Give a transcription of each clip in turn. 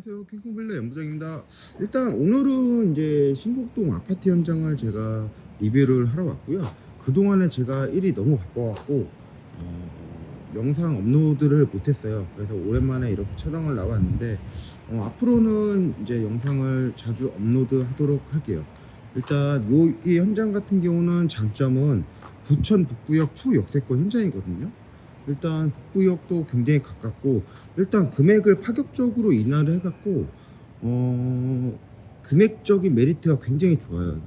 안녕하세요. 킹콩빌라 연부장입니다. 일단 오늘은 이제 신곡동 아파트 현장을 제가 리뷰를 하러 왔고요. 그동안에 제가 일이 너무 바빠갖고 어, 영상 업로드를 못했어요. 그래서 오랜만에 이렇게 촬영을 나왔는데 어, 앞으로는 이제 영상을 자주 업로드 하도록 할게요. 일단 여기 현장 같은 경우는 장점은 부천 북구역 초역세권 현장이거든요. 일단 북구역도 굉장히 가깝고 일단 금액을 파격적으로 인하를 해갖고 어 금액적인 메리트가 굉장히 좋아요.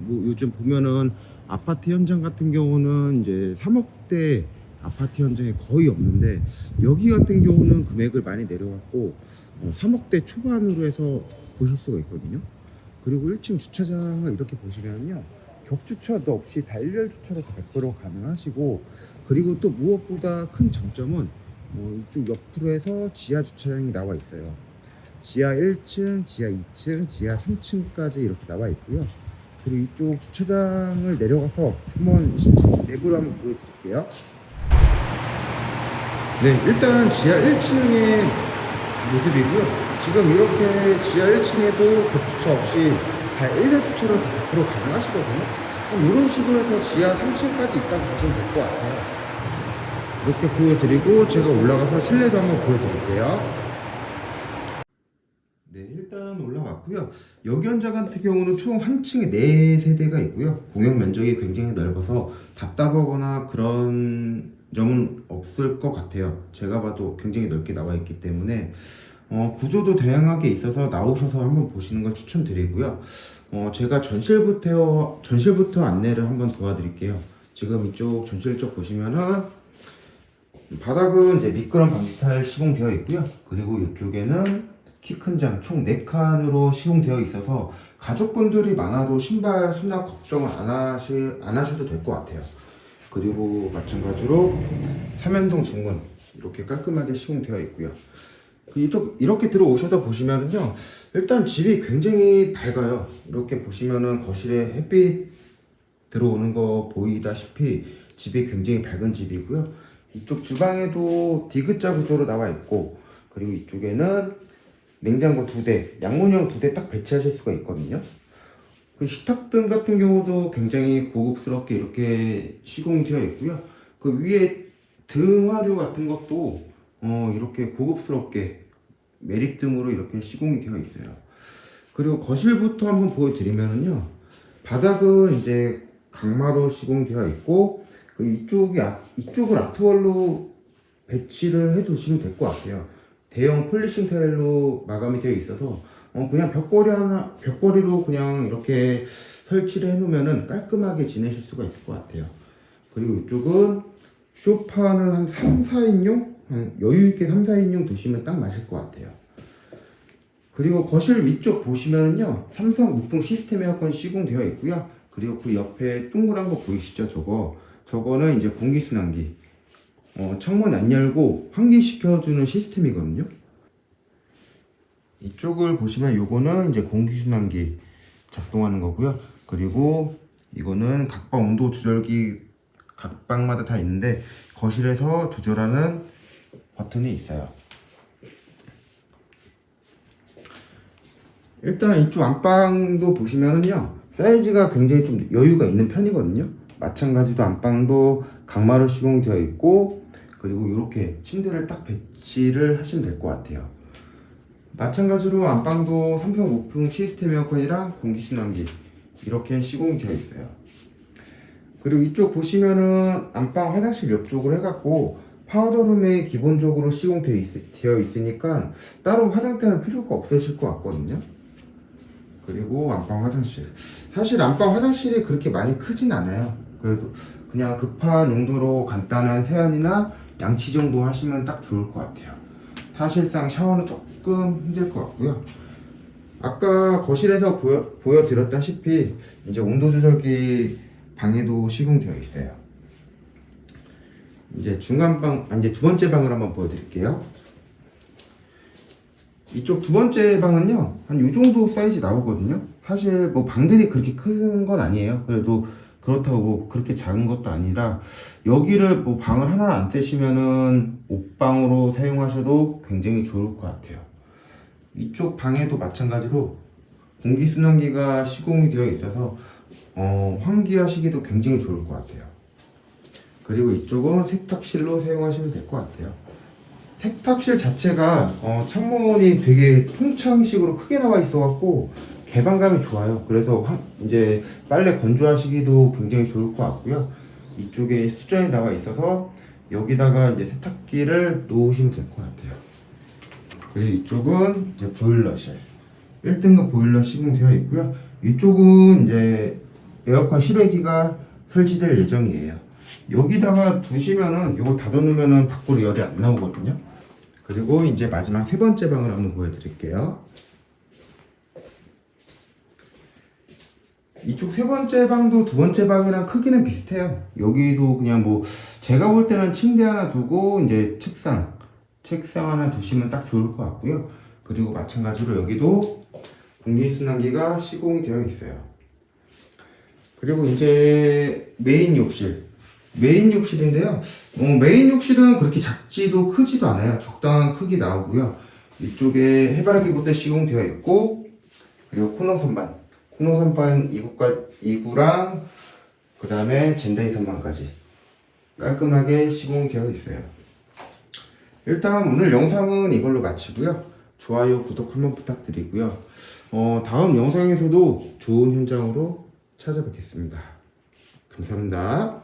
뭐 요즘 보면은 아파트 현장 같은 경우는 이제 3억대 아파트 현장이 거의 없는데 여기 같은 경우는 금액을 많이 내려갔고 어, 3억대 초반으로 해서 보실 수가 있거든요. 그리고 1층 주차장을 이렇게 보시면요. 격주차도 없이 다 일렬 주차로 다100% 가능하시고 그리고 또 무엇보다 큰 장점은 뭐 이쪽 옆으로 해서 지하 주차장이 나와 있어요. 지하 1층, 지하 2층, 지하 3층까지 이렇게 나와 있고요. 그리고 이쪽 주차장을 내려가서 한번 시- 내부를 한번 보여드릴게요. 네, 일단 지하 1층의 모습이고요. 지금 이렇게 지하 1층에도 격주차 없이 다 1대 주차로 100% 가능하시거든요. 그럼 이런 식으로 해서 지하 3층까지 있다고 보시면 될 것 같아요. 이렇게 보여드리고 제가 올라가서 실내도 한번 보여드릴게요. 네, 일단 올라왔고요. 여기 현장 같은 경우는 총 한 층에 네 세대가 있고요. 공용 면적이 굉장히 넓어서 답답하거나 그런 점은 없을 것 같아요. 제가 봐도 굉장히 넓게 나와 있기 때문에 어, 구조도 다양하게 있어서 나오셔서 한번 보시는 걸 추천드리고요. 어, 제가 전실부터 전실부터 안내를 한번 도와드릴게요. 지금 이쪽 전실 쪽 보시면은 바닥은 이제 미끄럼 방지 타일 시공되어 있고요. 그리고 이쪽에는 키 큰 장 총 4칸으로 시공되어 있어서 가족분들이 많아도 신발 수납 걱정 안, 하시, 안 하셔도 될 것 같아요. 그리고 마찬가지로 삼연동 중문 이렇게 깔끔하게 시공되어 있고요. 그 이렇게- 들어오셔서 보시면은요, 일단 집이 굉장히 밝아요. 이렇게 보시면은 거실에 햇빛 들어오는 거 보이다시피 집이 굉장히 밝은 집이고요. 이쪽 주방에도 디귿자 구조로 나와 있고, 그리고 이쪽에는 냉장고 두 대, 양문형 두 대 딱 배치하실 수가 있거든요. 그 식탁등 같은 경우도 굉장히 고급스럽게 이렇게 시공되어 있고요. 그 위에 등화류 같은 것도 어, 이렇게 고급스럽게 매립 등으로 이렇게 시공이 되어 있어요. 그리고 거실부터 한번 보여드리면은요. 바닥은 이제 강마로 시공되어 있고 그 이쪽이 아, 이쪽을 아트월로 배치를 해 두시면 될 것 같아요. 대형 폴리싱 타일로 마감이 되어 있어서 어, 그냥 벽걸이 하나 벽걸이로 그냥 이렇게 설치를 해 놓으면은 깔끔하게 지내실 수가 있을 것 같아요. 그리고 이쪽은 쇼파는 한 3, 4인용? 한 여유 있게 3, 4인용 두시면 딱 맞을 것 같아요. 그리고 거실 위쪽 보시면은요 삼성 무풍 시스템 에어컨 시공되어 있고요. 그리고 그 옆에 동그란 거 보이시죠 저거? 저거는 이제 공기순환기. 어, 창문 안 열고 환기시켜주는 시스템이거든요. 이쪽을 보시면 요거는 이제 공기순환기 작동하는 거고요. 그리고 이거는 각방 온도 조절기 각 방마다 다 있는데 거실에서 조절하는 버튼이 있어요. 일단 이쪽 안방도 보시면은요 사이즈가 굉장히 좀 여유가 있는 편이거든요. 마찬가지로 안방도 강마루 시공되어 있고 그리고 이렇게 침대를 딱 배치를 하시면 될 것 같아요. 마찬가지로 안방도 삼성 무풍 시스템 에어컨이랑 공기순환기 이렇게 시공이 되어 있어요. 그리고 이쪽 보시면은 안방 화장실 옆쪽으로 해갖고 파우더룸에 기본적으로 시공되어 있, 되어 있 으니까 따로 화장대는 필요가 없으실 것 같거든요 그리고 안방 화장실. 사실 안방 화장실이 그렇게 많이 크진 않아요. 그래도 그냥 급한 용도로 간단한 세안이나 양치 정도 하시면 딱 좋을 것 같아요. 사실상 샤워는 조금 힘들 것 같고요. 아까 거실에서 보여, 보여드렸다시피 이제 온도 조절기 방에도 시공되어 있어요. 이제 중간 방, 아, 이제 두 번째 방을 한번 보여드릴게요. 이쪽 두 번째 방은요 한요 정도 사이즈 나오거든요 사실 뭐 방들이 그렇게 큰 건 아니에요 그래도 그렇다고 뭐 그렇게 작은 것도 아니라 여기를 뭐 방을 하나 안 쓰시면은 옷방으로 사용하셔도 굉장히 좋을 것 같아요 이쪽 방에도 마찬가지로 공기순환기가 시공이 되어 있어서 어, 환기하시기도 굉장히 좋을 것 같아요. 그리고 이쪽은 세탁실로 사용하시면 될 것 같아요. 세탁실 자체가 어, 창문이 되게 통창식으로 크게 나와 있어갖고 개방감이 좋아요. 그래서 화- 이제 빨래 건조하시기도 굉장히 좋을 것 같고요. 이쪽에 수전이 나와 있어서 여기다가 이제 세탁기를 놓으시면 될 것 같아요. 그리고 이쪽은 이제 보일러실. 1등급 보일러 시공되어 있고요. 이쪽은 이제 에어컨 실외기가 설치될 예정이에요. 여기다가 두시면은 이거 닫아놓으면은 밖으로 열이 안 나오거든요. 그리고 이제 마지막 세 번째 방을 한번 보여드릴게요. 이쪽 세 번째 방도 두 번째 방이랑 크기는 비슷해요. 여기도 그냥 뭐 제가 볼 때는 침대 하나 두고 이제 책상 책상 하나 두시면 딱 좋을 것 같고요. 그리고 마찬가지로 여기도 공기순환기가 시공이 되어 있어요. 그리고 이제 메인 욕실. 메인 욕실인데요. 어, 메인 욕실은 그렇게 작지도 크지도 않아요. 적당한 크기 나오고요. 이쪽에 해바라기 부스 시공되어 있고, 그리고 코너 선반. 코너 선반 2구가, 2구랑, 그 다음에 젠다이 선반까지 깔끔하게 시공이 되어 있어요. 일단 오늘 영상은 이걸로 마치고요. 좋아요, 구독 한번 부탁드리고요. 어, 다음 영상에서도 좋은 현장으로 찾아뵙겠습니다. 감사합니다.